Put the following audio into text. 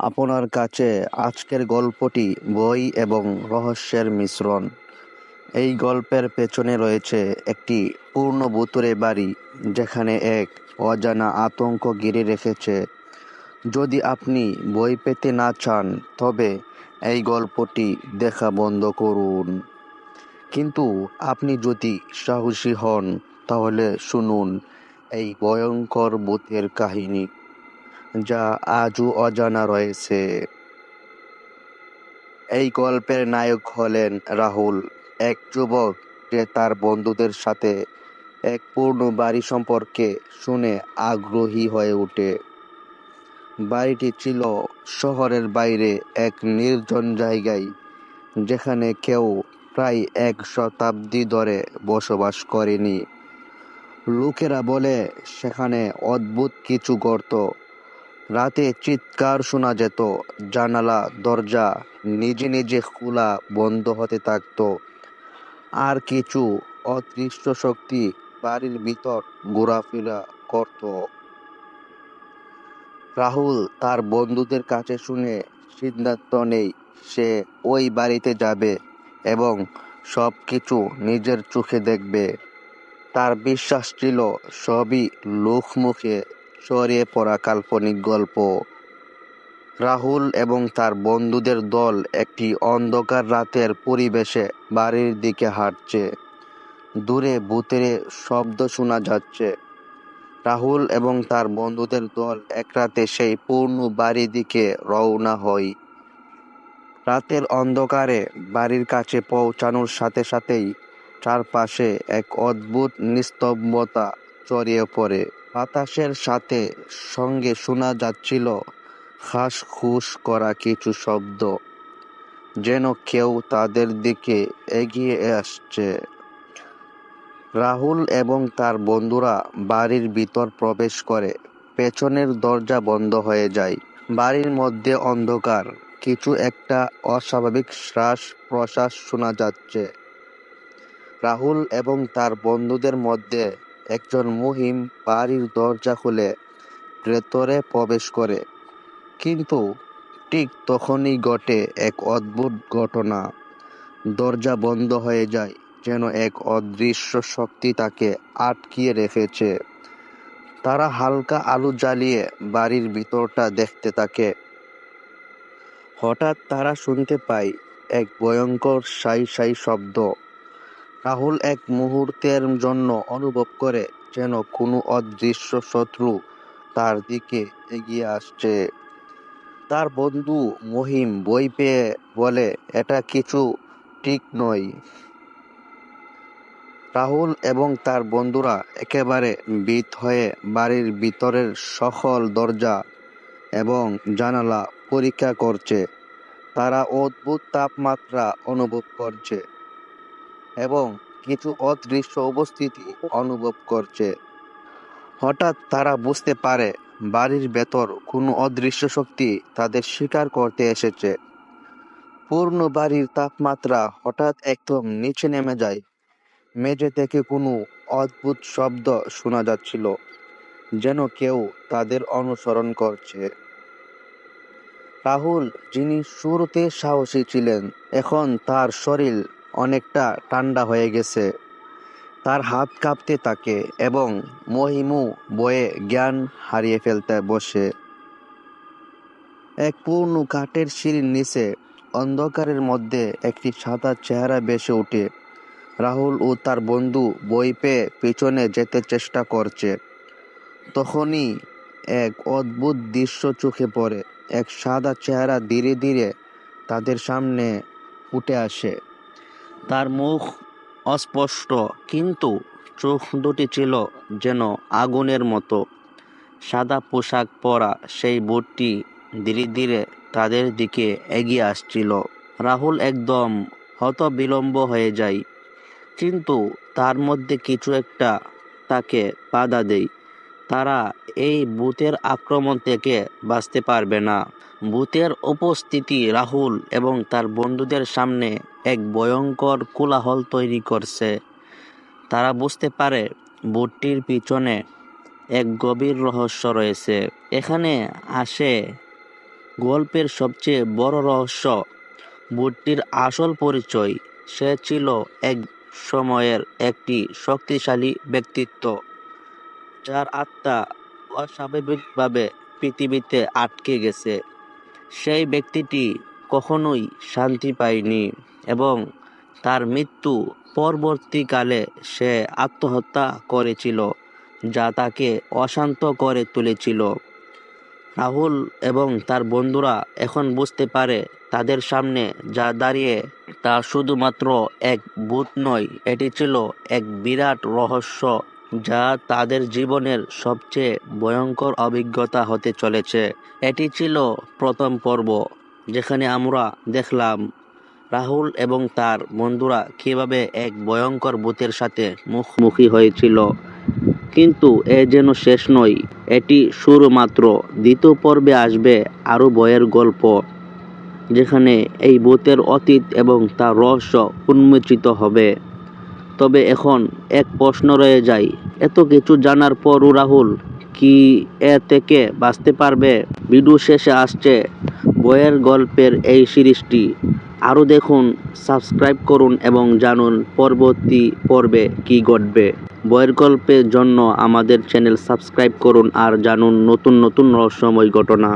আপনার কাছে আজকের গল্পটি বই এবং রহস্যের মিশ্রণ। এই গল্পের পেছনে রয়েছে একটি পূর্ণ ভুতুরে বাড়ি, যেখানে এক অজানা আতঙ্ক ঘিরে রেখেছে। যদি আপনি বই পেতে না চান, তবে এই গল্পটি দেখা বন্ধ করুন। কিন্তু আপনি যদি সাহসী হন, তাহলে শুনুন, এই ভয়ঙ্কর ভূতের কাহিনী, যা আজও অজানা রয়েছে। এই গল্পের নায়ক হলেন রাহুল, এক যুবক যে তার বন্ধুদের সাথে এক পূর্ণ বাড়ি সম্পর্কে শুনে আগ্রহী হয়ে ওঠে। বাড়িটি ছিল শহরের বাইরে এক নির্জন জায়গায়, যেখানে কেউ প্রায় এক শতাব্দী ধরে বসবাস করেনি। লোকেরা বলে, সেখানে অদ্ভুত কিছু গর্ত রাতে চিৎকার শোনা যেত, জানালা, দরজা, নিজে নিজে খোলা বন্ধ হতে থাকতো। আর কিছু অদৃশ্য শক্তি বাড়ির ভিতর ঘোরাফেরা করত। রাহুল তার বন্ধুদের কাছে শুনে, সিদ্ধান্ত নেই, সে ওই বাড়িতে যাবে। এবং সব কিছু নিজের চোখে দেখবে। তার বিশ্বাস ছিল সবই লোকমুখে ছড়িয়ে পড়া কাল্পনিক গল্প। রাহুল এবং তার বন্ধুদের দল একটি অন্ধকার রাতের পরিবেশে বাড়ির দিকে হাঁটছে। দূরে ভূতের শব্দ শোনা যাচ্ছে। রাহুল এবং তার বন্ধুদের দল এক রাতে সেই পূর্ণ বাড়ির দিকে রওনা হয়। রাতের অন্ধকারে বাড়ির কাছে পৌঁছানোর সাথে সাথেই চারপাশে এক অদ্ভুত নিস্তব্ধতা ছড়িয়ে পড়ে। বাতাসের সাথে সঙ্গে শোনা যাচ্ছিল হাঁস খুস করা কিছু শব্দ, যেন কেউ তাদের দিকে এগিয়ে আসছে। রাহুল এবং তার বন্ধুরা বাড়ির ভিতর প্রবেশ করে, পেছনের দরজা বন্ধ হয়ে যায়। বাড়ির মধ্যে অন্ধকার। কিছু একটা অস্বাভাবিক শ্বাস প্রশ্বাস শোনা যাচ্ছে। রাহুল এবং তার বন্ধুদের মধ্যে একজন মহিম বাড়ির দরজা খুলে ভেতরে প্রবেশ করে। কিন্তু ঠিক তখনই ঘটে এক অদ্ভুত ঘটনা। দরজা বন্ধ হয়ে যায়, যেন এক অদৃশ্য শক্তি তাকে আটকিয়ে রেখেছে। তারা হালকা আলো জ্বালিয়ে বাড়ির ভিতরটা দেখতে থাকে। হঠাৎ তারা শুনতে পায় এক ভয়ঙ্কর সাই সাই শব্দ। রাহুল এক মুহূর্তের জন্য অনুভব করে যেন কোনো অদৃশ্য শত্রু তার দিকে এগিয়ে আসছে। তার বন্ধু মহিম বই পেয়ে বলে, এটা কিছু ঠিক নয়। রাহুল এবং তার বন্ধুরা একেবারে বিত হয়ে বাড়ির ভিতরের সকল দরজা এবং জানালা পরীক্ষা করছে। তারা অদ্ভুত তাপমাত্রা অনুভব করছে এবং কিছু অদৃশ্য উপস্থিতি অনুভব করছে। হঠাৎ তারা বুঝতে পারে, বাড়ির ভেতর কোনো অদৃশ্য শক্তি তাদের শিকার করতে এসেছে। পূর্ণ বাড়ির তাপমাত্রা হঠাৎ একদম নিচে নেমে যায়। মেঝে থেকে কোনো অদ্ভুত শব্দ শোনা যাচ্ছিল। যেন কেউ তাদের অনুসরণ করছে। রাহুল, যিনি শুরুতে সাহসী ছিলেন, এখন তার শরীর অনেকটা ঠান্ডা হয়ে গেছে। তার হাত কাঁপতে থাকে এবং মহিমু বয়ে জ্ঞান হারিয়ে ফেলতে বসে। এক পূর্ণ কাঠের সিঁড়ির নিচে অন্ধকারের মধ্যে একটি সাদা চেহারা বেসে ওঠে। রাহুল ও তার বন্ধু বই পেয়ে পিছনে যেতে চেষ্টা করছে। তখনই এক অদ্ভুত দৃশ্য চোখে পড়ে। এক সাদা চেহারা ধীরে ধীরে তাদের সামনে উঠে আসে। তার মুখ অস্পষ্ট, কিন্তু চোখ দুটি ছিল যেন আগুনের মতো। সাদা পোশাক পরা সেই বোটটি ধীরে ধীরে তাদের দিকে এগিয়ে আসছিল। রাহুল একদম হতবিলম্ব হয়ে যায়, কিন্তু তার মধ্যে কিছু একটা তাকে বাধা দেয়। তারা এই ভূতের আক্রমণ থেকে বাঁচতে পারবে না। ভূতের উপস্থিতি রাহুল এবং তার বন্ধুদের সামনে এক ভয়ঙ্কর কোলাহল তৈরি করছে। তারা বুঝতে পারে ভূতটির পিছনে এক গভীর রহস্য রয়েছে। এখানে আসে গল্পের সবচেয়ে বড় রহস্য ভূতটির আসল পরিচয়। সে ছিল এক সময়ের একটি শক্তিশালী ব্যক্তিত্ব। যার আত্মা অস্বাভাবিকভাবে পৃথিবীতে আটকে গেছে। সেই ব্যক্তিটি কখনোই শান্তি পায়নি এবং তার মৃত্যু পরবর্তীকালে সে আত্মহত্যা করেছিল, যা তাকে অশান্ত করে তুলেছিল। রাহুল এবং তার বন্ধুরা এখন বুঝতে পারে তাদের সামনে যা দাঁড়িয়ে তা শুধুমাত্র এক ভূত নয়, এটি ছিল এক বিরাট রহস্য। যা তাদের জীবনের সবচেয়ে ভয়ঙ্কর অভিজ্ঞতা হতে চলেছে। এটি ছিল প্রথম পর্ব, যেখানে আমরা দেখলাম রাহুল এবং তার বন্ধুরা কীভাবে এক ভয়ঙ্কর ভূতের সাথে মুখোমুখি হয়েছিল। কিন্তু এ যেন শেষ নয়, এটি শুরু মাত্র দ্বিতীয় পর্বে আসবে আরও বইয়ের গল্প, যেখানে এই ভূতের অতীত এবং তার রহস্য উন্মোচিত হবে। তবে এখন এক প্রশ্ন রয়ে যায়, এত কিছু জানার পরও রাহুল কি এ থেকে বাঁচতে পারবে? ভিডিও শেষে আসছে বইয়ের গল্পের এই সিরিজটি। আরও দেখুন, সাবস্ক্রাইব করুন এবং জানুন পরবর্তী পর্বে কি ঘটবে। বইয়ের গল্পের জন্য আমাদের চ্যানেল সাবস্ক্রাইব করুন আর জানুন নতুন নতুন রহস্যময় ঘটনা।